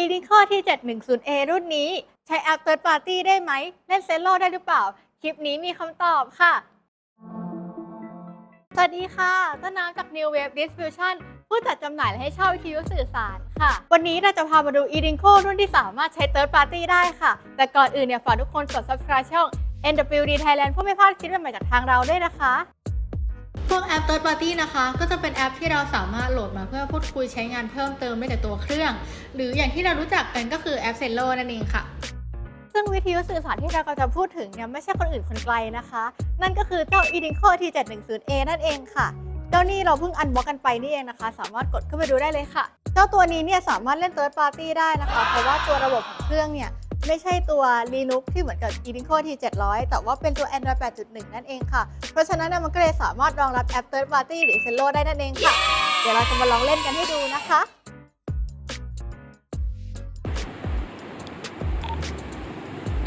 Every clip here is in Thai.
e d i c o ที่ 710A รุ่นนี้ใช้แอป Third Party ได้ไหม เล่นเซนโลได้หรือเปล่า คลิปนี้มีคำตอบค่ะ สวัสดีค่ะต้นน้ำจาก New Wave Distribution ผู้จัดจำหน่ายและให้เช่าวิทยุสื่อสารค่ะ วันนี้เราจะพามาดู e d i c o รุ่นที่สามารถใช้ Third Party ได้ค่ะ แต่ก่อนอื่นเนี่ยฝากทุกคนกด subscribe ช่อง NWD Thailand เพื่อไม่พลาดคลิปใหม่ๆจากทางเราด้วยนะคะ พวกแอป Third Party นะคะ ก็จะเป็นแอปที่เราสามารถโหลดมาเพื่อพูดคุยใช้งานเพิ่มเติมได้ในตัวเครื่อง หรืออย่างที่เรารู้จักกันก็คือแอป z e l l o นั่นเองค่ะ ซึ่งวิทยุสื่อสารที่เรากำลังจะพูดถึงเนี่ยไม่ใช่คนอื่นคนไกลนะคะ นั่นก็คือเจ้า e d i n c o T710A นั่นเองค่ะเจ้านี่เราเพิ่งอันบ็อกกันไปนี่เองนะคะ สามารถกดเข้าไปดูได้เลยค่ะ เจ้าตัวนี้เนี่ยสามารถเล่น Third Party ได้นะคะ เพราะว่าตัวระบบของเครื่องเนี่ย ไม่ใช่ตัว Linux ที่เหมือนกับ Unicode T700 แต่ว่าเป็นตัว Android 8.1 นั่นเองค่ะ เพราะฉะนั้นเนยมันก็เลยสามารถรองรับแอป Third Party หรือ z e l l o ได้นั่นเองค่ะ เดี๋ยวเราจะมาลองเล่นกันให้ดูนะคะ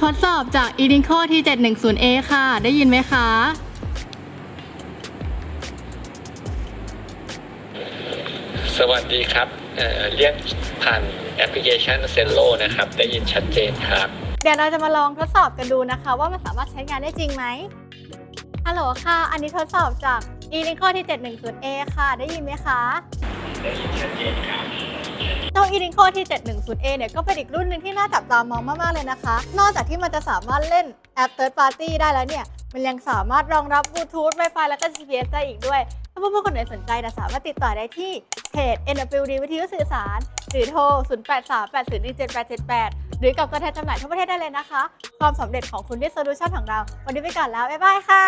ทดสอบจาก e d i n c o T710A ค่ะ ได้ยินไหมคะ สวัสดีครับเอ่อเรียกผ่านแอปพลิเคชันเซนโลนะครับ ได้ยินชัดเจนครับ เดี๋ยวเราจะมาลองทดสอบกันดูนะคะ ว่ามันสามารถใช้งานได้จริงไหมฮัลโหลค่ะ อันนี้ทดสอบจาก e l i n c o ที่ 710A ค่ะ ได้ยินไหมคะได้ยินชัดเจนครับเจ้า e l i n c o ที่ 710A เนี่ยก็เป็นอีกรุ่นหนึ่งที่น่าจับตามองมาก ๆ เลยนะคะ นอกจากที่มันจะสามารถเล่นแอป Third Party ได้แล้วเนี่ย มันยังสามารถรองรับบลูทูธ Wi-Fi แล้วก็ GPS ได้อีกด้วย ถ้าเพื่อนๆคนไหนสนใจนะสามารถติดต่อได้ที่เพจ NWD วิทยุสื่อสาร หรือโทร 0838017878 หรือกับตัวแทนจำหน่ายทั่วประเทศได้เลยนะคะ ความสำเร็จของคุณที่โซลูชันของเรา วันนี้ไปก่อนแล้ว บ๊ายบายค่ะ